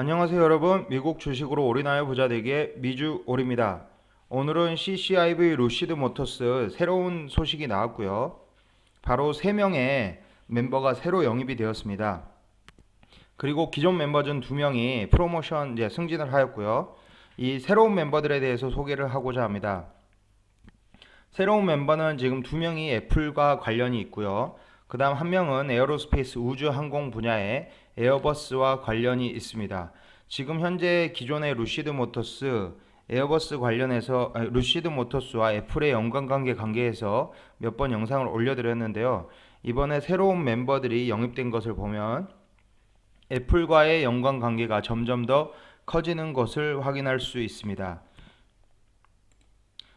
안녕하세요 여러분. 미국 주식으로 올인하여 부자 되기의 미주 올입니다. 오늘은 CCIV 루시드 모터스 새로운 소식이 나왔고요. 바로 3명의 멤버가 새로 영입이 되었습니다. 그리고 기존 멤버 중 2명이 프로모션 이제 승진을 하였고요. 이 새로운 멤버들에 대해서 소개를 하고자 합니다. 새로운 멤버는 지금 2명이 애플과 관련이 있고요 그 다음 한 명은 에어로스페이스 우주 항공 분야에 에어버스와 관련이 있습니다. 지금 현재 기존의 루시드 모터스 에어버스 관련해서 루시드 모터스와 애플의 연관관계 관계에서 몇 번 영상을 올려드렸는데요. 이번에 새로운 멤버들이 영입된 것을 보면 애플과의 연관관계가 점점 더 커지는 것을 확인할 수 있습니다.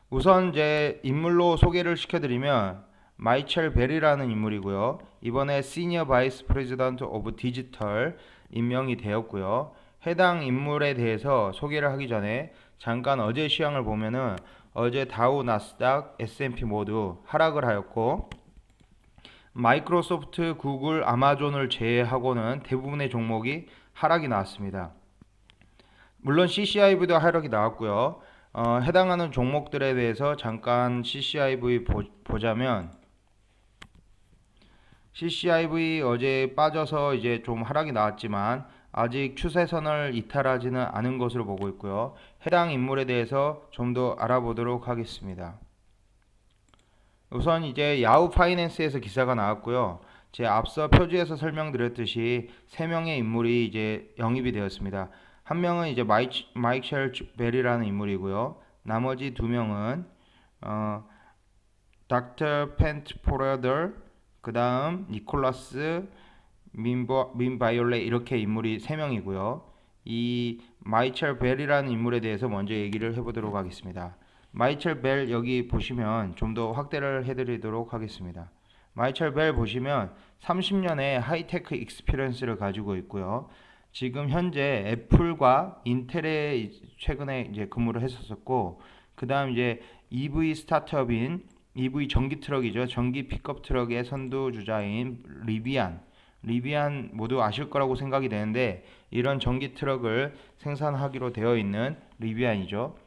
우선 이제 인물로 소개를 시켜드리면 마이첼 벨이라는 인물이고요. 이번에 시니어 바이스 프레지던트 오브 디지털 임명이 되었고요. 해당 인물에 대해서 소개를 하기 전에 잠깐 어제 시황을 보면은 어제 다우 나스닥 S&P 모두 하락을 하였고 마이크로소프트, 구글, 아마존을 제외하고는 대부분의 종목이 하락이 나왔습니다. 물론 CCIV도 하락이 나왔고요. 어, 해당하는 종목들에 대해서 잠깐 CCIV 보, 보자면 CCIV 어제 빠져서 이제 좀 하락이 나왔지만 아직 추세선을 이탈하지는 않은 것으로 보고 있고요. 해당 인물에 대해서 좀 더 알아보도록 하겠습니다. 우선 이제 야후 파이낸스에서 기사가 나왔고요. 제 앞서 표지에서 설명드렸듯이 세 명의 인물이 이제 영입이 되었습니다. 한 명은 이제 마이, 마이첼 벨이라는 인물이고요. 나머지 두 명은 어, 닥터 펜트 포레더 그 다음 니콜라스 민버, 민바이올레 이렇게 인물이 세 명이고요. 이 마이첼 벨이라는 인물에 대해서 먼저 얘기를 해보도록 하겠습니다. 마이첼 벨 여기 보시면 좀 더 확대를 해드리도록 하겠습니다. 마이첼 벨 보시면 30년의 하이테크 익스피리언스를 가지고 있고요. 지금 현재 애플과 인텔에 최근에 이제 근무를 했었었고, 그 다음 이제 EV 스타트업인 EV 전기 트럭이죠. 전기 픽업 트럭의 선두 주자인 리비안. 리비안 모두 아실 거라고 생각이 되는데 이런 전기 트럭을 생산하기로 되어 있는 리비안이죠.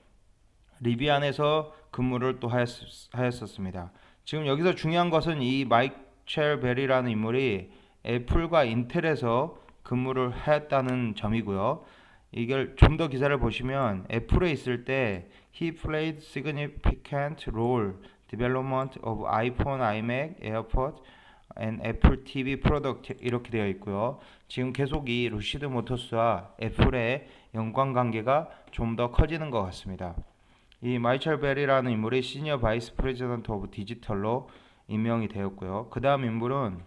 리비안에서 근무를 또 하였, 하였 었습니다. 지금 여기서 중요한 것은 이 마이첼 벨이라는 인물이 애플과 인텔에서 근무를 하였다는 점이고요. 이걸 좀 더 기사를 보시면 애플에 있을 때 he played significant role development of iPhone, iMac, AirPods and Apple TV product 이렇게 되어 있고요. 지금 계속 이 루시드 모터스와 애플의 연관 관계가 좀 더 커지는 것 같습니다. 이 마이첼 벨이라는 인물이 시니어 바이스 프레지던트 오브 디지털로 임명이 되었고요. 그 다음 인물은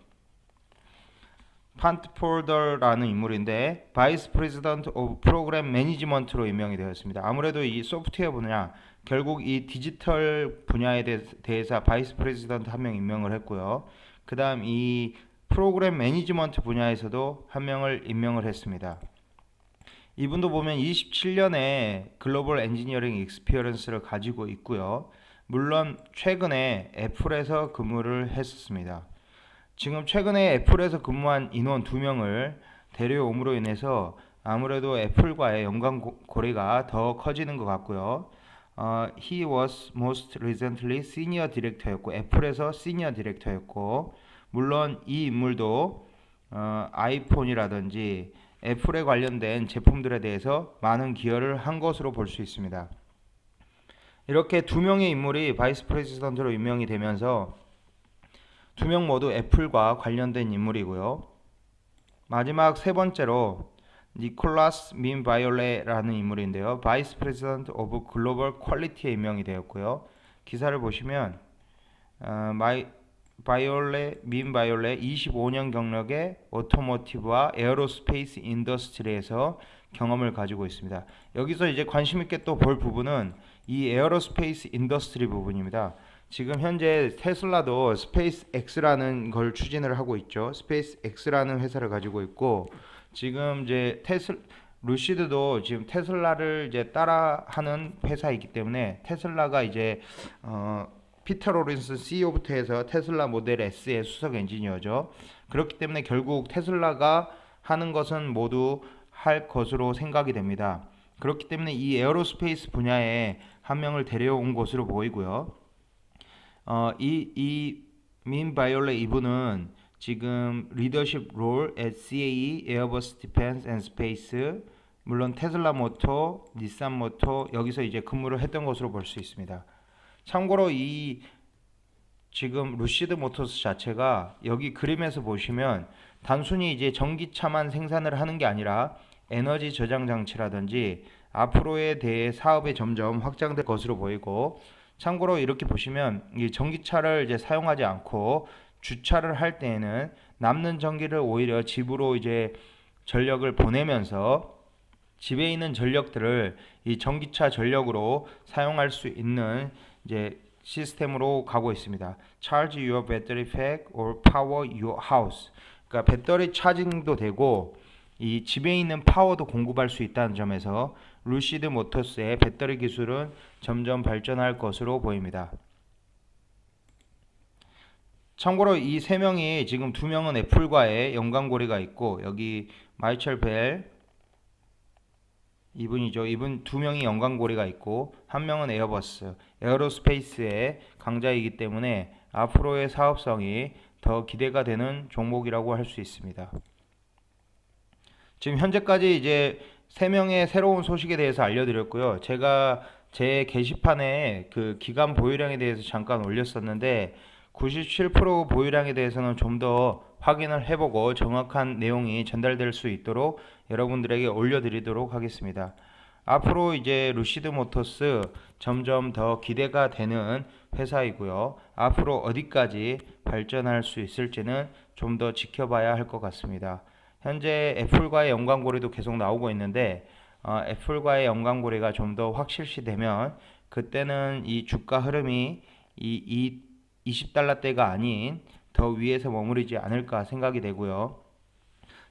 판트폴더라는 인물인데 바이스 프레지던트 오브 프로그램 매니지먼트로 임명이 되었습니다. 아무래도 이 소프트웨어 분야 결국 이 디지털 분야에 대해서 바이스 프레지던트 한 명 임명을 했고요. 그 다음 이 프로그램 매니지먼트 분야에서도 한 명을 임명을 했습니다. 이분도 보면 27년의 글로벌 엔지니어링 익스피어런스를 가지고 있고요. 물론 최근에 애플에서 근무를 했었습니다. 지금 최근에 애플에서 근무한 인원 2명을 데려옴으로 인해서 아무래도 애플과의 연관 고리가 더 커지는 것 같고요. 어, he was most recently senior director였고 애플에서 senior director였고 물론 이 인물도 어, 아이폰이라든지 애플에 관련된 제품들에 대해서 많은 기여를 한 것으로 볼 수 있습니다. 이렇게 두 명의 인물이 바이스 프레지던트로 임명이 되면서 두 명 모두 애플과 관련된 인물이고요. 마지막 세 번째로 니콜라스 민 바이올레라는 인물인데요. 바이스 프레지던트 오브 글로벌 퀄리티에 임명이 되었고요. 기사를 보시면 어, 마이 바이올레 민 바이올레 25년 경력의 오토모티브와 에어로스페이스 인더스트리에서 경험을 가지고 있습니다. 여기서 이제 관심 있게 또 볼 부분은 이 에어로스페이스 인더스트리 부분입니다. 지금 현재 테슬라도 스페이스 X라는 걸 추진을 하고 있죠. 스페이스 X라는 회사를 가지고 있고 지금 이제 테슬 루시드도 지금 테슬라를 이제 따라하는 회사이기 때문에 테슬라가 이제 어 피터 로린스 CEO부터 해서 테슬라 모델 S의 수석 엔지니어죠. 그렇기 때문에 결국 테슬라가 하는 것은 모두 할 것으로 생각이 됩니다. 그렇기 때문에 이 에어로스페이스 분야에 한 명을 데려온 것으로 보이고요. 어, 이, 이, 민 바이올레 이분은 지금 리더십 롤 at CAE, 에어버스 디펜스 앤 스페이스, 물론 테슬라 모터, 닛산 모터 여기서 이제 근무를 했던 것으로 볼 수 있습니다. 참고로 이 지금 루시드 모터스 자체가 여기 그림에서 보시면 단순히 이제 전기차만 생산을 하는 게 아니라 에너지 저장 장치라든지 앞으로에 대해 사업이 점점 확장될 것으로 보이고 참고로 이렇게 보시면 이 전기차를 이제 사용하지 않고 주차를 할 때에는 남는 전기를 오히려 집으로 이제 전력을 보내면서 집에 있는 전력들을 이 전기차 전력으로 사용할 수 있는 이제 시스템으로 가고 있습니다. Charge your battery pack or power your house. 그러니까 배터리 차징도 되고 이 집에 있는 파워도 공급할 수 있다는 점에서 루시드 모터스의 배터리 기술은 점점 발전할 것으로 보입니다. 참고로 이 세 명이 지금 두 명은 애플과의 연관고리가 있고 여기 마이철 벨 이분이죠. 이분 두 명이 연관고리가 있고 한 명은 에어버스, 에어로스페이스의 강자이기 때문에 앞으로의 사업성이 더 기대가 되는 종목이라고 할 수 있습니다. 지금 현재까지 이제 세 명의 새로운 소식에 대해서 알려드렸고요. 제가 제 게시판에 그 기간 보유량에 대해서 잠깐 올렸었는데 97% 보유량에 대해서는 좀 더 확인을 해보고 정확한 내용이 전달될 수 있도록 여러분들에게 올려드리도록 하겠습니다. 앞으로 이제 루시드 모터스 점점 더 기대가 되는 회사이고요. 앞으로 어디까지 발전할 수 있을지는 좀 더 지켜봐야 할 것 같습니다. 현재 애플과의 연관고리도 계속 나오고 있는데 어, 애플과의 연관고리가 좀 더 확실시 되면 그때는 이 주가 흐름이 이, 이 20달러대가 아닌 더 위에서 머무르지 않을까 생각이 되고요.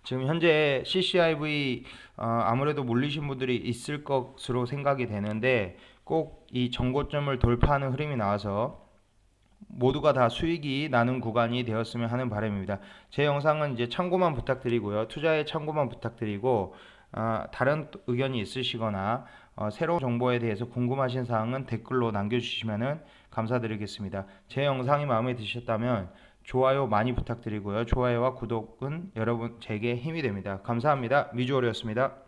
지금 현재 CCIV 어, 아무래도 몰리신 분들이 있을 것으로 생각이 되는데 꼭 이 정고점을 돌파하는 흐름이 나와서 모두가 다 수익이 나는 구간이 되었으면 하는 바람입니다. 제 영상은 이제 참고만 부탁드리고요. 투자에 참고만 부탁드리고 어, 다른 의견이 있으시거나 어, 새로운 정보에 대해서 궁금하신 사항은 댓글로 남겨주시면 감사드리겠습니다. 제 영상이 마음에 드셨다면 좋아요 많이 부탁드리고요. 좋아요와 구독은 여러분 제게 힘이 됩니다. 감사합니다. 미주얼이었습니다.